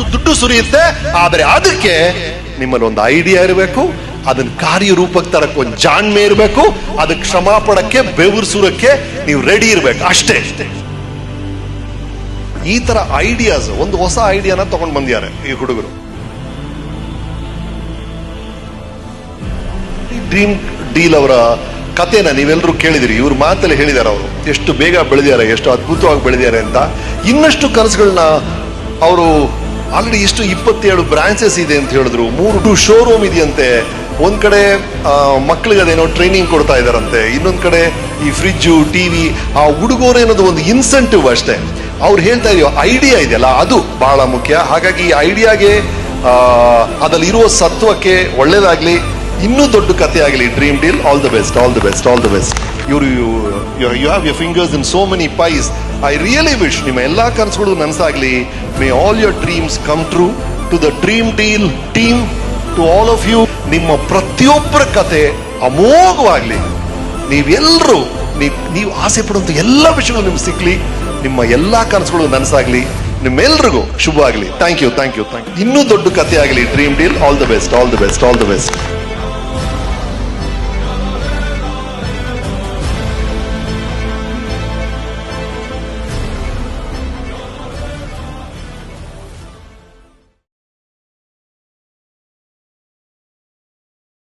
ಅಷ್ಟು ದುಡ್ಡು ಸುರಿಯುತ್ತೆ. ಆದರೆ ಅದಕ್ಕೆ ನಿಮ್ಮಲ್ಲಿ ಒಂದು ಐಡಿಯಾ ಇರಬೇಕು. ಅದನ್ನ ಕಾರ್ಯರೂಪಕ್ಕೆ ತರಕ್ಕೆ ಒಂದು ಜಾಣ್ಮೆ ಇರಬೇಕು. ಅದಕ್ಕೆ ಕ್ಷಮಾಪಣಕ್ಕೆ ಪಡಕ್ಕೆ ಬೆವರು ಸುರಕ್ಕೆ ನೀವು ರೆಡಿ ಇರಬೇಕು. ಅಷ್ಟೇ. ಈ ತರ ಐಡಿಯಾಸ್ ಒಂದು ಹೊಸ ಐಡಿಯಾನ ತಗೊಂಡ್ ಬಂದಿದ್ದಾರೆ ಈ ಹುಡುಗರು. ಡ್ರೀಮ್ ಡೀಲ್ ಅವರ ಕಥೆನ ನೀವೆಲ್ಲರೂ ಕೇಳಿದಿರಿ. ಇವ್ರ ಮಾತಲ್ಲಿ ಹೇಳಿದ್ದಾರೆ ಅವರು. ಎಷ್ಟು ಬೇಗ ಬೆಳೆದಿದ್ದಾರೆ, ಎಷ್ಟು ಅದ್ಭುತವಾಗಿ ಬೆಳೆದಿದ್ದಾರೆ ಅಂತ. ಇನ್ನಷ್ಟು ಕನಸುಗಳನ್ನ ಅವರು ಆಲ್ರೆಡಿ ಇಷ್ಟು ಇಪ್ಪತ್ತೇಳು ಬ್ರಾಂಚಸ್ ಇದೆ ಅಂತ ಹೇಳಿದ್ರು. ಮೂರು ಟು ಶೋರೂಮ್ ಇದೆಯಂತೆ. ಒಂದ್ ಕಡೆ ಮಕ್ಕಳಿಗೆ ಅದೇನೋ ಟ್ರೈನಿಂಗ್ ಕೊಡ್ತಾ ಇದಾರಂತೆ ಇನ್ನೊಂದ್ ಕಡೆ ಈ ಫ್ರಿಜ್ಜು ಟಿವಿ ಆ ಉಡುಗೊರೆ ಅನ್ನೋದು ಒಂದು ಇನ್ಸೆಂಟಿವ್ ಅಷ್ಟೇ. ಅವ್ರು ಹೇಳ್ತಾ ಇದೆಯೋ ಐಡಿಯಾ ಇದೆಯಲ್ಲ, ಅದು ಬಹಳ ಮುಖ್ಯ. ಹಾಗಾಗಿ ಈ ಐಡಿಯಾಗೆ ಅದಲ್ಲಿರುವ ಸತ್ವಕ್ಕೆ ಒಳ್ಳೇದಾಗ್ಲಿ, ಇನ್ನೂ ದೊಡ್ಡ ಕಥೆ ಆಗಲಿ dream deal all the best all the best all the best ಇವರು you have your fingers in so many pies I really wish ನಿಮ್ಮ ಎಲ್ಲಾ ಕನಸುಗಳು ನನಸಾಗ್ಲಿ. May all your dreams come true to the dream deal team to all of you ನಿಮ್ಮ ಪ್ರತಿಯೊಬ್ಬರ ಕತೆ ಅಮೋಘವಾಗ್ಲಿ. ನೀವೆಲ್ಲರೂ ನೀವು ನೀವು ಆಸೆ ಪಡುವಂಥ ಎಲ್ಲ ವಿಷಯಗಳು ನಿಮ್ಗೆ ಸಿಗ್ಲಿ ನಿಮ್ಮ ಎಲ್ಲಾ ಕನಸುಗಳು ನನಸಾಗ್ಲಿ. ನಿಮ್ಮೆಲ್ರಿಗೂ ಶುಭ ಆಗಲಿ thank you thank you thank you ಇನ್ನೂ ದೊಡ್ಡ ಕಥೆ ಆಗಲಿ. Dream deal all the best all the best all the best